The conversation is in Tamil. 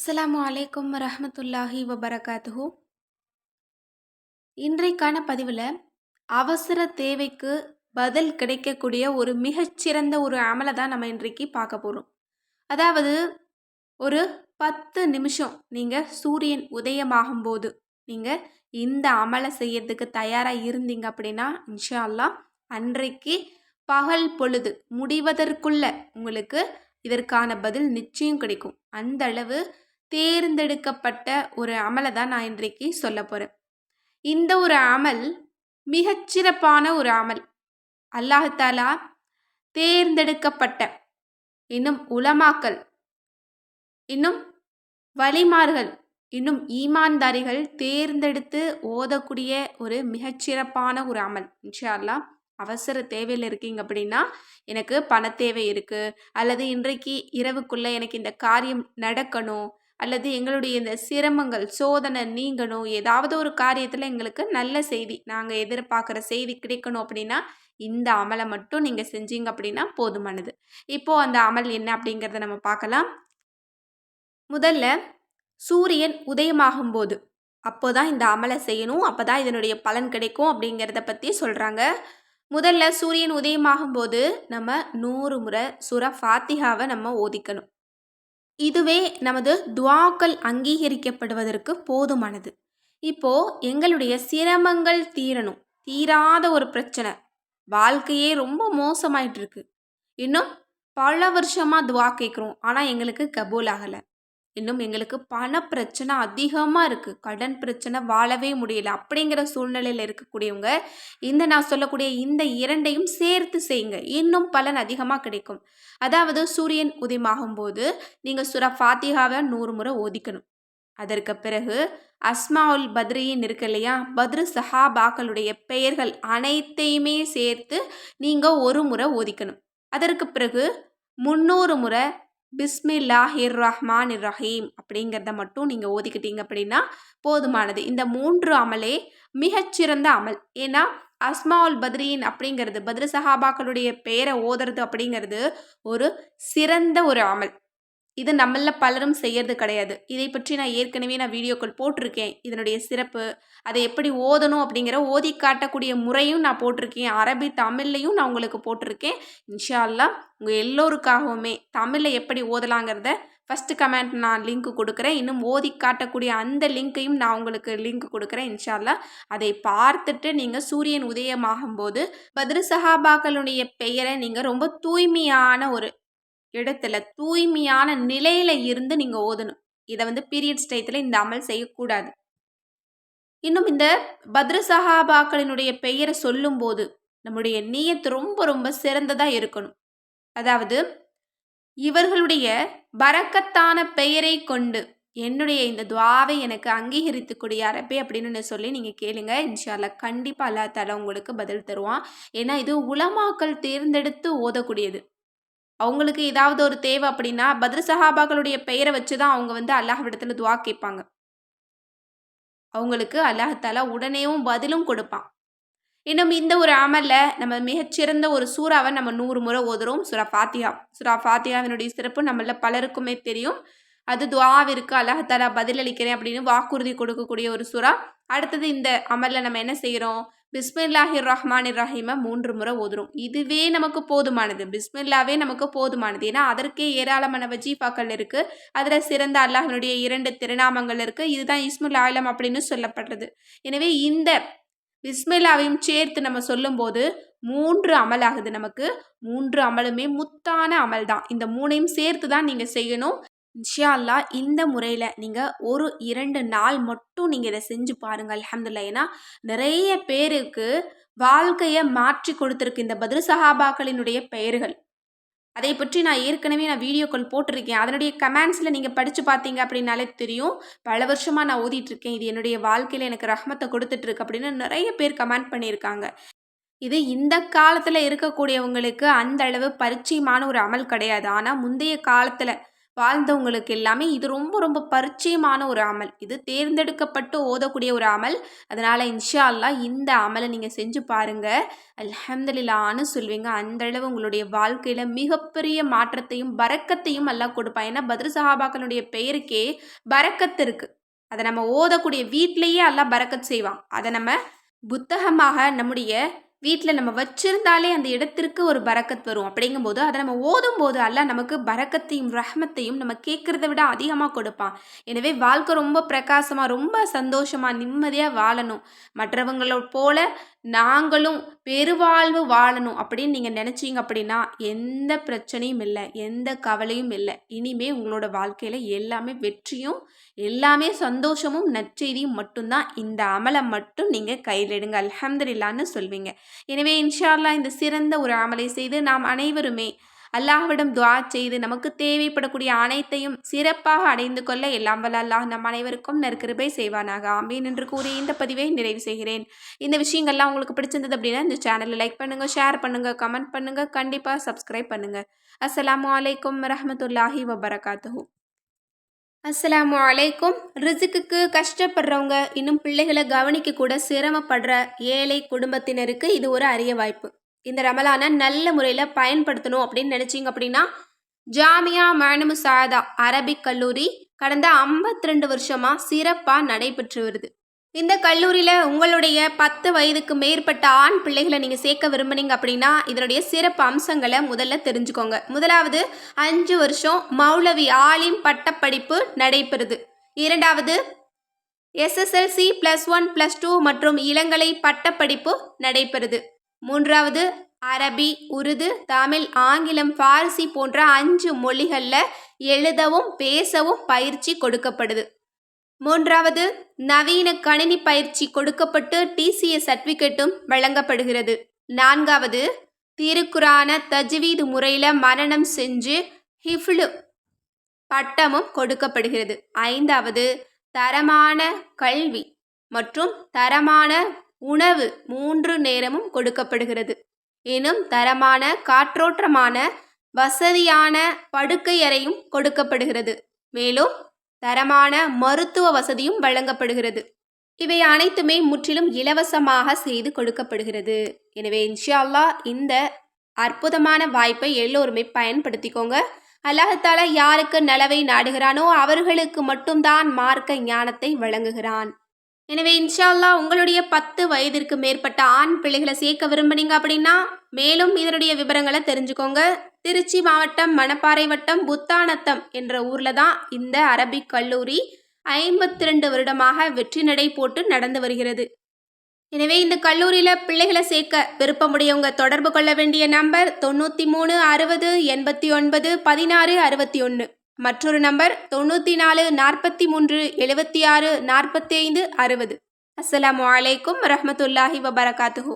அஸ்லாம் அலைக்கும் ரஹமத்துல்லாஹி வபரகாத்துஹு. இன்றைக்கான பதிவில் அவசர தேவைக்கு பதில் கிடைக்கக்கூடிய ஒரு மிகச்சிறந்த ஒரு அமலை தான் நம்ம இன்றைக்கு பார்க்க போகிறோம் அதாவது ஒரு பத்து நிமிஷம் நீங்கள் சூரியன் உதயமாகும் போது நீங்கள் இந்த அமலை செய்யறதுக்கு தயாராக இருந்தீங்க அப்படின்னா இன்ஷா அல்லாஹ் அன்றைக்கு பகல் பொழுது முடிவதற்குள்ள உங்களுக்கு இதற்கான பதில் நிச்சயம் கிடைக்கும். அந்த அளவு தேர்ந்தெடுக்கப்பட்ட ஒரு அமலை தான் நான் இன்றைக்கு சொல்ல போகிறேன் இந்த ஒரு அமல் மிகச்சிறப்பான ஒரு அமல். அல்லாஹாலா தேர்ந்தெடுக்கப்பட்ட இன்னும் உலமாக்கல் இன்னும் வழிமார்கள் இன்னும் ஈமான்தாரிகள் தேர்ந்தெடுத்து ஓதக்கூடிய ஒரு மிகச்சிறப்பான ஒரு அமல். இன்ஷா அவசர தேவையில் இருக்கீங்க அப்படின்னா எனக்கு பண தேவை இருக்குது அல்லது இன்றைக்கு இரவுக்குள்ளே எனக்கு இந்த காரியம் நடக்கணும். அல்லது எங்களுடைய இந்த சிரமங்கள் சோதனை நீங்கணும் ஏதாவது ஒரு காரியத்தில் எங்களுக்கு நல்ல செய்தி நாங்கள் எதிர்பார்க்குற செய்தி கிடைக்கணும் அப்படின்னா இந்த அமலை மட்டும் நீங்கள் செஞ்சீங்க அப்படின்னா போதுமானது. இப்போது அந்த அமல் என்ன அப்படிங்கிறத நம்ம பார்க்கலாம். முதல்ல சூரியன் உதயமாகும் போது அப்போ தான் இந்த அமலை செய்யணும் அப்போ தான் இதனுடைய பலன் கிடைக்கும் அப்படிங்கிறத பற்றி சொல்கிறாங்க முதல்ல சூரியன் உதயமாகும் போது நம்ம நூறு முறை சுர ஃபாத்திகாவை நம்ம ஓதிக்கணும். இதுவே நமது துவாக்கள் அங்கீகரிக்கப்படுவதற்கு போதுமானது. இப்போ எங்களுடைய சிரமங்கள் தீரணும். தீராத ஒரு பிரச்சனை. வாழ்க்கையே ரொம்ப மோசமாயிட்டு இருக்கு இன்னும் பல வருஷமாக துவா கேட்குறோம். ஆனால் எங்களுக்கு கபூல் ஆகலை. இன்னும் எங்களுக்கு பண பிரச்சனை அதிகமாக இருக்குது கடன் பிரச்சனை வாழவே முடியல. அப்படிங்கிற சூழ்நிலையில் இருக்கக்கூடியவங்க இந்த நான் சொல்லக்கூடிய இந்த இரண்டையும் சேர்த்து செய்யுங்க. இன்னும் பலன் அதிகமாக கிடைக்கும். அதாவது சூரியன் உதயமாகும் போது நீங்கள் சுரா ஃபாத்திகாவை நூறு முறை ஓதிக்கணும். அதற்கு பிறகு அஸ்மாவுல் பத்ரியின் இருக்கு இல்லையா? பத்ரு சஹாபாக்களுடைய பெயர்கள் அனைத்தையுமே சேர்த்து நீங்கள் ஒரு முறை ஓதிக்கணும். அதற்கு பிறகு முந்நூறு முறை பிஸ்மில்லாஹிர் ரஹ்மான் ரஹீம் அப்படிங்கிறத மட்டும் நீங்கள் ஓதிக்கிட்டீங்க அப்படின்னா போதுமானது. இந்த மூன்று அமலே மிகச்சிறந்த அமல். ஏன்னா அஸ்மாவுல் பத்ரீன் அப்படிங்கிறது பத்ரு சஹாபாக்களுடைய பெயரை ஓதுறது அப்படிங்கிறது ஒரு சிறந்த ஒரு அமல். இது நம்மள பலரும் செய்யறது கிடையாது. இதை பற்றி நான் ஏற்கனவே நான் வீடியோக்கள் போட்டிருக்கேன். இதனுடைய சிறப்பு அதை எப்படி ஓதணும் அப்படிங்கிற ஓதி காட்டக்கூடிய முறையும் நான் போட்டிருக்கேன். அரபி தமிழ்லையும் நான் உங்களுக்கு போட்டிருக்கேன். இன்ஷா உங்கள் எல்லோருக்காகவுமே தமிழில் எப்படி ஓதலாங்கிறத ஃபஸ்ட்டு கமெண்ட் நான் லிங்க் கொடுக்குறேன். இன்னும் ஓதி காட்டக்கூடிய அந்த லிங்க்கையும் நான் உங்களுக்கு லிங்க் கொடுக்குறேன் இன்ஷால்லா அதை பார்த்துட்டு நீங்கள் சூரியன் உதயமாகும் போது பத்ரு சஹாபாக்களுடைய பெயரை நீங்கள் ரொம்ப தூய்மையான ஒரு இடத்துல தூய்மையான நிலையில இருந்து நீங்கள் ஓதணும். இதை வந்து பீரியட்ஸ் டயத்தில் இந்த அமல் செய்யக்கூடாது. இன்னும் இந்த பத்ர சஹாபாக்களினுடைய பெயரை சொல்லும்போது நம்முடைய நீயத்து ரொம்ப ரொம்ப சிறந்ததாக இருக்கணும். அதாவது இவர்களுடைய பறக்கத்தான பெயரை கொண்டு என்னுடைய இந்த துவாவை எனக்கு அங்கீகரித்து கொடிய அரபே அப்படின்னு சொல்லி நீங்கள் கேளுங்க. இன்ஷால்லா கண்டிப்பாக அல்லா தலை உங்களுக்கு பதில் தருவான். ஏன்னா இது உலமாக்கள் தேர்ந்தெடுத்து ஓதக்கூடியது. அவங்களுக்கு ஏதாவது ஒரு தேவை அப்படின்னா பத்ர சஹாபாக்களுடைய பெயரை வச்சு தான் அவங்க வந்து அல்லாஹ்விடத்தில் துவா கேட்பாங்க. அவங்களுக்கு அல்லாஹாலா உடனேவும் பதிலும் கொடுப்பான். இன்னும் இந்த ஒரு அமலில் நம்ம மிகச்சிறந்த ஒரு சூறாவை நம்ம நூறு முறை ஓதுறோம். சுரா ஃபாத்தியா சுரா ஃபாத்தியாவினுடைய சிறப்பு நம்மள பலருக்குமே தெரியும். அது துவாவிற்கு அல்லாஹாலா பதிலளிக்கிறேன் அப்படின்னு வாக்குறுதி கொடுக்கக்கூடிய ஒரு சுறா. அடுத்தது இந்த அமலில் நம்ம என்ன செய்கிறோம் பிஸ்மில்லாஹி ரஹ்மான் ரஹீமை மூன்று முறை ஓதுரும் இதுவே நமக்கு போதுமானது. பிஸ்மில்லாவே நமக்கு போதுமானது. ஏன்னா அதற்கே ஏராளமான வஜீஃபாக்கள் இருக்குது அதில் சிறந்த அல்லாஹினுடைய இரண்டு திருநாமங்கள் இருக்குது இதுதான் இஸ்முல் ஆலம் அப்படின்னு சொல்லப்படுறது எனவே இந்த பிஸ்மில்லாவையும் சேர்த்து நம்ம சொல்லும்போது மூன்று அமலாகுது நமக்கு. மூன்று அமலுமே முத்தான அமல் தான் இந்த மூணையும் சேர்த்து தான் நீங்கள் செய்யணும். இன்ஷா அல்லா இந்த முறையில் நீங்கள் ஒரு இரண்டு நாள் மட்டும் நீங்கள் இதை செஞ்சு பாருங்கள் அலமதுல்லா ஏன்னா நிறைய பேருக்கு வாழ்க்கையை மாற்றி கொடுத்துருக்கு இந்த பதில் சஹாபாக்களினுடைய பெயர்கள். அதை பற்றி நான் ஏற்கனவே நான் வீடியோக்கள் போட்டிருக்கேன். அதனுடைய கமெண்ட்ஸில் நீங்கள் படித்து பார்த்தீங்க அப்படின்னாலே தெரியும். பல வருஷமாக நான் ஓதிட்டுருக்கேன். இது என்னுடைய வாழ்க்கையில் எனக்கு ரஹமத்தை கொடுத்துட்ருக்கு அப்படின்னு நிறைய பேர் கமெண்ட் பண்ணியிருக்காங்க. இது இந்த காலத்தில் இருக்கக்கூடியவங்களுக்கு அந்த அளவு பரிச்சயமான ஒரு அமல் கிடையாது. ஆனால் முந்தைய காலத்தில் வாழ்ந்தவங்களுக்கு எல்லாமே இது ரொம்ப ரொம்ப பரிச்சயமான ஒரு அமல். இது தேர்ந்தெடுக்கப்பட்டு ஓதக்கூடிய ஒரு அமல். அதனால் இன்ஷா அல்லா இந்த அமலை நீங்கள் செஞ்சு பாருங்கள் அல்ஹம்துலில்லான்னு சொல்வீங்க அந்த அளவு உங்களுடைய வாழ்க்கையில் மிகப்பெரிய மாற்றத்தையும் பறக்கத்தையும் எல்லாம் கொடுப்பான். ஏன்னா பத்ரு சஹாபாக்களுடைய பெயருக்கே பறக்கத்து இருக்குது அதை நம்ம ஓதக்கூடிய வீட்டிலேயே எல்லாம் பறக்கத் செய்வான். அதை நம்ம புத்தகமாக நம்முடைய வீட்டில் நம்ம வச்சிருந்தாலே அந்த இடத்திற்கு ஒரு பரக்கத் வரும். அப்படிங்கும்போது அதை நம்ம ஓதும் போது அல்ல நமக்கு பரக்கத்தையும் ரஹமத்தையும் நம்ம கேட்குறத விட அதிகமாக கொடுப்பான். எனவே வாழ்க்கை ரொம்ப பிரகாசமாக ரொம்ப சந்தோஷமாக நிம்மதியாக வாழணும். மற்றவங்களோட போல நாங்களும் பெருவாழ்வு வாழணும் அப்படின்னு நீங்கள் நினச்சிங்க அப்படின்னா எந்த பிரச்சனையும் இல்லை எந்த கவலையும் இல்லை. இனிமே உங்களோட வாழ்க்கையில் எல்லாமே வெற்றியும் எல்லாமே சந்தோஷமும் நற்செய்தியும் மட்டும்தான். இந்த அமலை மட்டும் நீங்கள் கையில் எடுங்க அல்ஹம்துலில்லான்னு சொல்வீங்க. எனவே இன்ஷா அல்லாஹ் இந்த சிறந்த ஒரு அமலை செய்து நாம் அனைவருமே அல்லாஹ்விடம் துவா செய்து நமக்கு தேவைப்படக்கூடிய அனைத்தையும் சிறப்பாக அடைந்து கொள்ள எல்லாம் வல்ல அல்லாஹ் நம் அனைவருக்கும் நற்கிருபை செய்வானாக. ஆமீன் என்று கூறி இந்த பதிவை நிறைவு செய்கிறேன். இந்த விஷயங்கள்லாம் உங்களுக்கு பிடிச்சிருந்தது அப்படின்னா இந்த சேனலை லைக் பண்ணுங்கள் ஷேர் பண்ணுங்கள் கமெண்ட் பண்ணுங்கள் கண்டிப்பாக சப்ஸ்கிரைப் பண்ணுங்கள் அஸ்லாம் அலைக்கும் வரமத்துல்லாஹி வபரகாத்து அஸ்ஸலாமு அலைக்கும். ரிசுக்குக்கு கஷ்டப்படுறவங்க இன்னும் பிள்ளைகளை கவனிக்க கூட சிரமப்படுற ஏழை குடும்பத்தினருக்கு இது ஒரு அரிய வாய்ப்பு. இந்த ரமலானை நல்ல முறையில் பயன்படுத்தணும் அப்படின்னு நினச்சிங்க அப்படின்னா ஜாமியா மனமு சாதா அரபிக் கல்லூரி கடந்த 52 ரெண்டு வருஷமாக சிறப்பாக நடைபெற்று வருது. இந்த கல்லூரியில் உங்களுடைய பத்து வயதுக்கு மேற்பட்ட ஆண் பிள்ளைகளை நீங்கள் சேர்க்க விரும்புனீங்க அப்படின்னா இதனுடைய சிறப்பு அம்சங்களை முதல்ல தெரிஞ்சுக்கோங்க. முதலாவது அஞ்சு வருஷம் மௌலவி ஆலிம் பட்டப்படிப்பு நடைபெறுது. இரண்டாவது S S L C plus one plus two மற்றும் இளங்கலை பட்டப்படிப்பு நடைபெறுது. மூன்றாவது அரபி உருது தமிழ் ஆங்கிலம் ஃபார்சி போன்ற அஞ்சு மொழிகளில் எழுதவும் பேசவும் பயிற்சி கொடுக்கப்படுது. மூன்றாவது நவீன கணினி பயிற்சி கொடுக்கப்பட்டு டிசிஎஸ் சர்டிபிகேட்டும் வழங்கப்படுகிறது. நான்காவது திருக்குரான தஜ்வீது முறையில் மரணம் செஞ்சு ஹிஃப்லு பட்டமும் கொடுக்கப்படுகிறது. ஐந்தாவது தரமான கல்வி மற்றும் தரமான உணவு மூன்று நேரமும் கொடுக்கப்படுகிறது. எனும் தரமான காற்றோட்டமான வசதியான படுக்கையறையும் கொடுக்கப்படுகிறது. மேலும் தரமான மருத்துவ வசதியும் வழங்கப்படுகிறது. இவை அனைத்துமே முற்றிலும் இலவசமாக செய்து கொடுக்கப்படுகிறது. எனவே இன்ஷா அல்லாஹ் இந்த அற்புதமான வாய்ப்பை எல்லோருமே பயன்படுத்திக்கோங்க. அல்லாஹால யாருக்கு நலவை நாடுகிறானோ அவர்களுக்கு மட்டும்தான் மார்க்க ஞானத்தை வழங்குகிறான். எனவே இன்ஷால்லா உங்களுடைய பத்து வயதிற்கு மேற்பட்ட ஆண் பிள்ளைகளை சேர்க்க விரும்புனீங்க அப்படின்னா மேலும் இதனுடைய விவரங்களை தெரிஞ்சுக்கோங்க. திருச்சி மாவட்டம் மணப்பாறை வட்டம் புத்தானத்தம் என்ற ஊரில் தான் இந்த அரபிக் கல்லூரி ஐம்பத்தி ரெண்டு வருடமாக வெற்றி நடை போட்டு நடந்து வருகிறது. எனவே இந்த கல்லூரியில் பிள்ளைகளை சேர்க்க விருப்பமுடையவங்க தொடர்பு கொள்ள வேண்டிய நம்பர் தொண்ணூற்றி மூணு அறுபது எண்பத்தி ஒன்பது பதினாறு அறுபத்தி ஒன்று மற்றொரு நம்பர் தொண்ணூற்றி நாலு நாற்பத்தி மூன்று எழுபத்தி ஆறு நாற்பத்தி ஐந்து அறுபது. அஸ்லாம் அலைக்கும் வரஹ்மத்துல்லாஹி வபரகாத்துஹூ.